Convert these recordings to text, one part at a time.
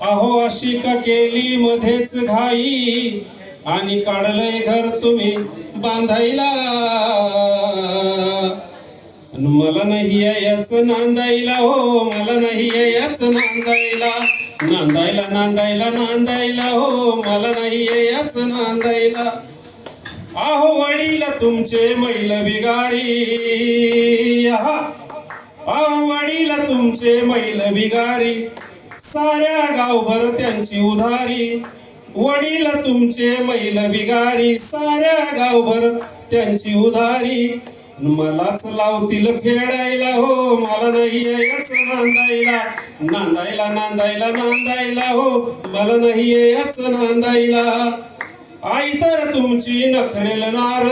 अहो अशी का केली मध्येच घाई? आणि काढलंय घर तुम्ही बांधायला. मला नाही याच नांदायला हो मला नाही याच नांदायला. नांदायला नांदायला नांदायला हो मला नाही याच नांदायला. अहो वडील तुमचे मैल बिगारी. आहा. अहो वडील तुमचे मैल बिगारी. साऱ्या गावभर त्यांची उधारी. वडील तुमचे मैल बिगारी. साऱ्या गावभर त्यांची उधारी. मलाच लावतील फेडायला हो मला नाही याच नांदायला. नांदायला नांदायला नांदायला हो मला नाही याच नांदायला. आई तर तुमची नखरेल नार.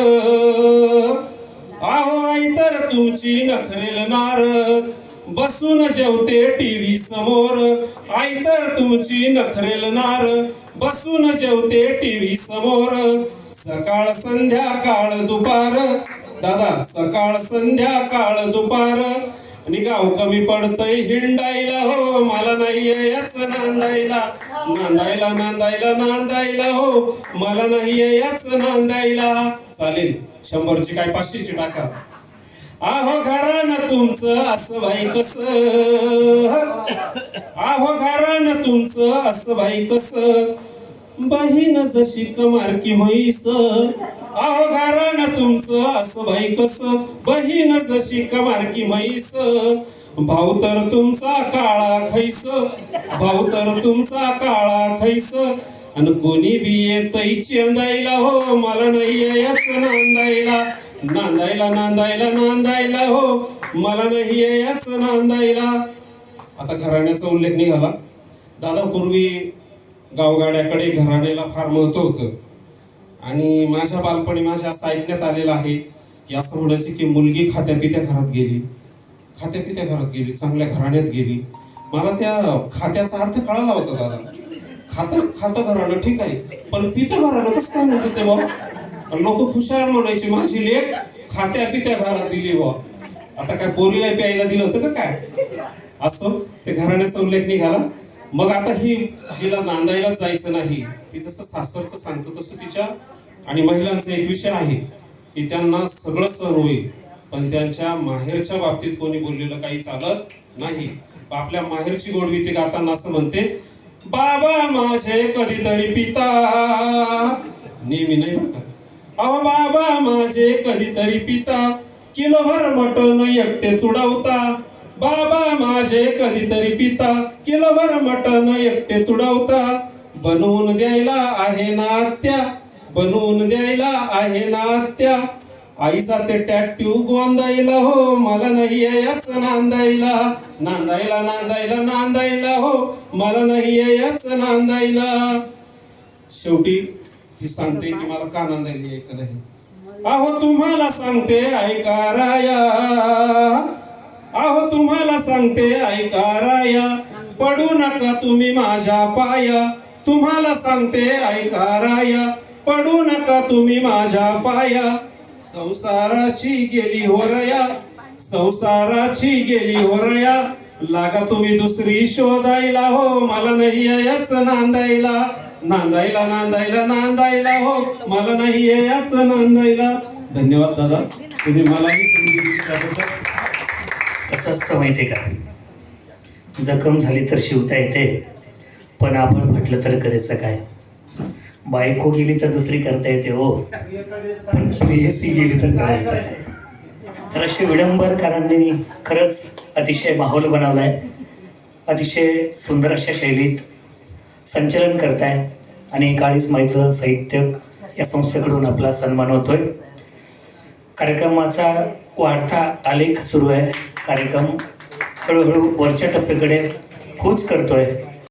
आहो आई तर तुमची नखरेल नार. बसून जेवते टीव्ही समोर. आई तर तुमची नखरेल नार. बसून जेवते टीव्ही समोर. सकाळ संध्याकाळ दुपार. दादा सकाळ संध्याकाळ दुपार. आणि गाव कमी पडतय हिंडायला हो. मला नाही याच नांदायला. नांदायला नांदायला नांदायला हो. मला नाही याच नांदायला. चालेल शंभरची काय पाचशेची टाका. आहो तुमचं असं भाई कस? आहो घरानं तुमचं असं भाई कस? बहीण जशी कमारकी होईस. आहो घरानं तुमचं असं भाई कस? बहीण जशी कमारकी म्हैस भाऊ तर तुमचा काळा खैस. भाऊ तर तुमचा काळा खैस. आणि कोणी बी येत चेंदायला हो मला नाही याच नांदायला. नांदायला नांदायला नांदायला हो. मला नाही याच नांदायला. आता घराण्याचा उल्लेख निघाला. दादा पूर्वी गावगाड्याकडे घराण्याला फार महत्त्व होतं. आणि माझ्या बालपणी माझ्या असं ऐकण्यात आलेलं आहे की असं म्हणायचं की मुलगी खात्यापित्या घरात गेली. खात्यापित्या घरात गेली चांगल्या घराण्यात गेली. मला त्या खात्याचा अर्थ कळाला होता दादा. खातं खातं घराणं ठीक आहे पण पितं घराणं कसं काय म्हणते तेव्हा लोक खुशाल म्हणायचे माझी लेख खात्या पित्या घरात दिली बा आता काय पोरीला प्यायला दिलं होतं का काय? असो? ते घराण्याचा उल्लेख निघाला. मग आता ही जिला नांदायला जायचं नाही ती जसं सासरचं सांगतो तसं तिच्या आणि महिलांचा एक विषय आहे की त्यांना सगळं सर होईल पण त्यांच्या माहेरच्या बाबतीत कोणी बोललेलं काही चालत नाही. आपल्या माहेरची गोडवी ती गाताना असं म्हणते बाबा माझे कधीतरी पिता. नेहमी नाही म्हणतात. अहो बाबा माझे कधीतरी पिता. किलोभर मटण एकटे तुडवता. बाबा माझे कधीतरी पिता किलोभर मटण एकटे तुडवता. बनवून द्यायला आहे ना आत्या बनवून द्यायला आहे ना आत्या. आई जाते टॅटू गोंदायला हो मला नाही याच नांदायला. नांदायला नांदायला नांदायला हो मला नाही याच नांदायला. शेवटी ती सांगते की मला का नांदायला यायचं नाही. अहो तुम्हाला सांगते ऐका राया. अहो तुम्हाला सांगते ऐका राया. पडू नका तुम्ही माझ्या पाया. तुम्हाला सांगते ऐका राया. पडू नका तुम्ही माझ्या पाया. संसाराची गेली होरया संसाराची गेली होरया लागा तुम्ही दुसरी शोधायला हो मला नाही याच नांदायला. नांदायला नांदायला नांदायला हो. मला नाही याच नांदायला. धन्यवाद दादा. तुम्ही मलाही संधी दिली कसं असतं माहिती आहे का? जखम झाली तर शिवता येते पण आपण म्हटलं तर करायचं काय? बायको गेली तर दुसरी करता येते हो पण प्रेयसी गेली तर करायचं तर असे विडंबरकारांनी खरंच अतिशय माहोल बनवलाय. अतिशय सुंदर अशा शैलीत संचलन करताय. आणि काळीच माहिती साहित्य या संस्थेकडून आपला सन्मान होतोय. कार्यक्रमाचा वाढता आलेख सुरू आहे. कार्यक्रम हळूहळू वरच्या टप्प्याकडे कूच करतोय.